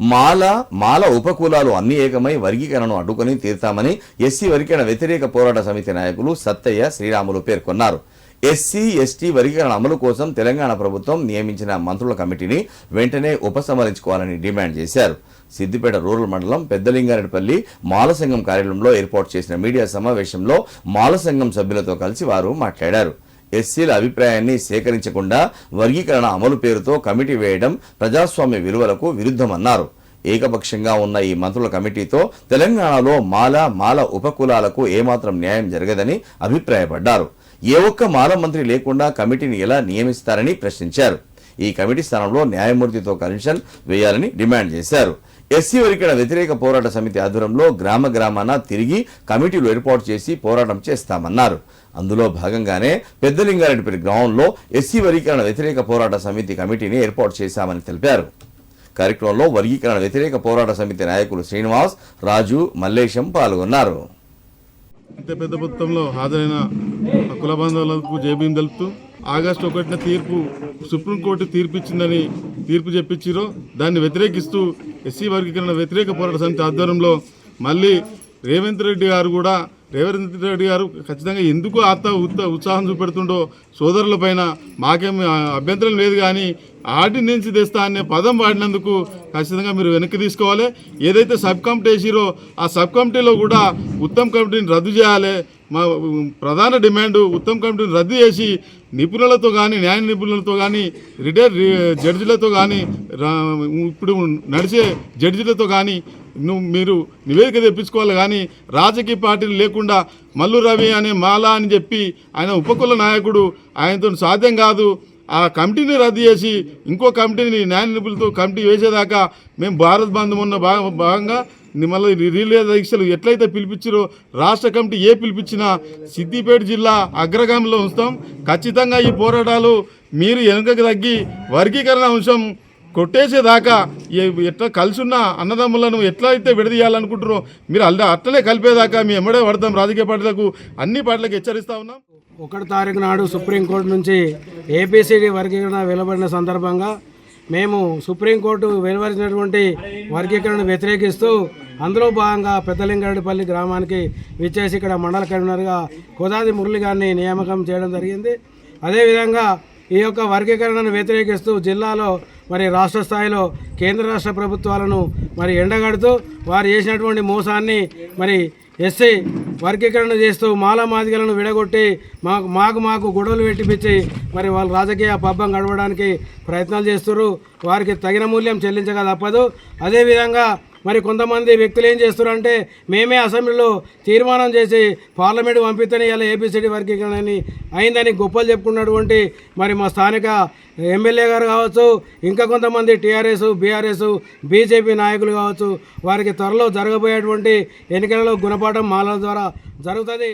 మాల మాల ఉపకులాలు అన్ని ఏకమై వర్గీకరణను అడ్డుకొని తీరుతామని ఎస్సీ వర్గీకరణ వ్యతిరేక పోరాట సమితి నాయకులు సత్తయ్య శ్రీరాములు పేర్కొన్నారు. ఎస్సీ ఎస్టీ వర్గీకరణ అమలు కోసం తెలంగాణ ప్రభుత్వం నియమించిన మంత్రుల కమిటీని వెంటనే ఉపసంహరించుకోవాలని డిమాండ్ చేశారు. సిద్దిపేట రూరల్ మండలం పెద్దలింగారెడ్డిపల్లి మాలసంఘం కార్యాలయంలో ఏర్పాటు చేసిన మీడియా సమావేశంలో మాలసంఘం సభ్యులతో కలిసి వారు మాట్లాడారు. ఎస్సీల అభిప్రాయాన్ని సేకరించకుండా వర్గీకరణ అమలు పేరుతో కమిటీ వేయడం ప్రజాస్వామ్య విలువలకు విరుద్ధమన్నారు. ఏకపక్షంగా ఉన్న ఈ మంత్రుల కమిటీతో తెలంగాణలో మాల మాల ఉపకులాలకు ఏమాత్రం న్యాయం జరగదని అభిప్రాయపడ్డారు. ఏ ఒక్క మాల మంత్రి లేకుండా కమిటీని ఎలా నియమిస్తారని ప్రశ్నించారు. ఈ కమిటీ స్థానంలో న్యాయమూర్తితో కమిషన్ వేయాలని డిమాండ్ చేశారు. ఎస్సీ వర్గీకరణ వ్యతిరేక పోరాట సమితి ఆధ్వర్యంలో గ్రామ గ్రామాన తిరిగి కమిటీలు ఏర్పాటు చేసి పోరాటం చేస్తామన్నారు. అందులో భాగంగానే పెద్దలింగారెడ్డిపల్లి గ్రామంలో ఎస్సీ వర్గీకరణ వ్యతిరేక పోరాట సమితి కమిటీని ఏర్పాటు చేశామని తెలిపారు. కార్యక్రమంలో వర్గీకరణ వ్యతిరేక పోరాట సమితి నాయకులు శ్రీనివాస్ రాజు మల్లేశం పాల్గొన్నారు. ఇంత పెద్ద మొత్తంలో హాజరైన కుల బంధువులకు జేబీం తెలుపుతూ ఆగస్టు ఒకటిన తీర్పు సుప్రీంకోర్టు తీర్పు ఇచ్చిందని తీర్పు చెప్పించిరో దాన్ని వ్యతిరేకిస్తూ ఎస్సీ వర్గీకరణ వ్యతిరేక పోరాట సమితి ఆధ్వర్యంలో మళ్ళీ రేవంత్ రెడ్డి గారు కూడా రేవంత్ రెడ్డి గారు ఖచ్చితంగా ఎందుకు ఆత్మ ఉత్త ఉత్సాహం చూపెడుతుండో సోదరుల పైన మాకేం అభ్యంతరం లేదు కానీ ఆర్డినెన్స్ తెస్తా అనే పదం వాడినందుకు ఖచ్చితంగా మీరు వెనక్కి తీసుకోవాలి. ఏదైతే సబ్ కమిటీ వేసిరో ఆ సబ్ కమిటీలో కూడా ఉత్తమ్ కమిటీని రద్దు చేయాలి. మా ప్రధాన డిమాండ్ ఉత్తమ్ కమిటీని రద్దు చేసి నిపుణులతో కానీ న్యాయ నిపుణులతో కానీ రిటైర్ జడ్జిలతో కానీ రా- ఇప్పుడు నడిచే జడ్జిలతో కానీ నువ్వు మీరు నివేదిక తెప్పించుకోవాలి కానీ రాజకీయ పార్టీలు లేకుండా మల్లు రవి అనే మాల అని చెప్పి ఆయన ఉపకుల నాయకుడు ఆయనతో సాధ్యం కాదు. ఆ కమిటీని రద్దు చేసి ఇంకో కమిటీని న్యాయ నిపుణులతో కమిటీ వేసేదాకా మేము భారత్ బంధం ఉన్న భాగ- భాగంగా మళ్ళీ రిలే దీక్షలు ఎట్లయితే పిలిపించారో రాష్ట్ర కమిటీ ఏ పిలిపించినా సిద్దిపేట జిల్లా అగ్రగామిలో ఉంచుతాం. ఖచ్చితంగా ఈ పోరాటాలు మీరు వెనుకకు తగ్గి వర్గీకరణ అంశం కొట్టేసేదాకా ఎట్లా కలిసి ఉన్న అన్నదమ్ములను ఎట్లా అయితే విడదీయాలనుకుంటారో మీరు అల్లా అట్లనే కలిపేదాకా మేము ఎమ్మడే పడతాం. రాజకీయ పార్టీలకు అన్ని పార్టీలకు హెచ్చరిస్తా ఉన్నాం. ఒకటి తారీఖు నాడు సుప్రీంకోర్టు నుంచి ఏపీసీడీ వర్గీకరణ వెలువడిన సందర్భంగా మేము సుప్రీంకోర్టు వెలువరించినటువంటి వర్గీకరణను వ్యతిరేకిస్తూ అందులో భాగంగా పెద్దలింగారెడ్డిపల్లి గ్రామానికి విచ్చేసి ఇక్కడ మండల కన్వీనర్గా కోదాది మురళి గారిని నియామకం చేయడం జరిగింది. అదేవిధంగా ఈ యొక్క వర్గీకరణను వ్యతిరేకిస్తూ జిల్లాలో మరి రాష్ట్ర స్థాయిలో కేంద్ర రాష్ట్ర ప్రభుత్వాలను మరి ఎండగడుతూ వారు చేసినటువంటి మోసాన్ని మరి ఎస్సీ వర్గీకరణ చేస్తూ మాల మాదిగలను విడగొట్టి మాకు మాకు మాకు గొడవలు పెట్టిపించి మరి వాళ్ళు రాజకీయ పబ్బం గడవడానికి ప్రయత్నాలు చేస్తున్నారు వారికి తగిన మూల్యం చెల్లించక తప్పదు. అదేవిధంగా మరి కొంతమంది వ్యక్తులు ఏం చేస్తున్నారంటే మేమే అసెంబ్లీలో తీర్మానం చేసి పార్లమెంట్ పంపిస్తేనే ఇలా ఏపీసీడీ వర్గీకరణ అని అయిందని గొప్పలు చెప్పుకున్నటువంటి మరి మా స్థానిక ఎమ్మెల్యే గారు కావచ్చు ఇంకా కొంతమంది టీఆర్ఎస్ బీఆర్ఎస్ బీజేపీ నాయకులు కావచ్చు వారికి త్వరలో జరగబోయేటువంటి ఎన్నికలలో గుణపాఠం మాలల ద్వారా జరుగుతుంది.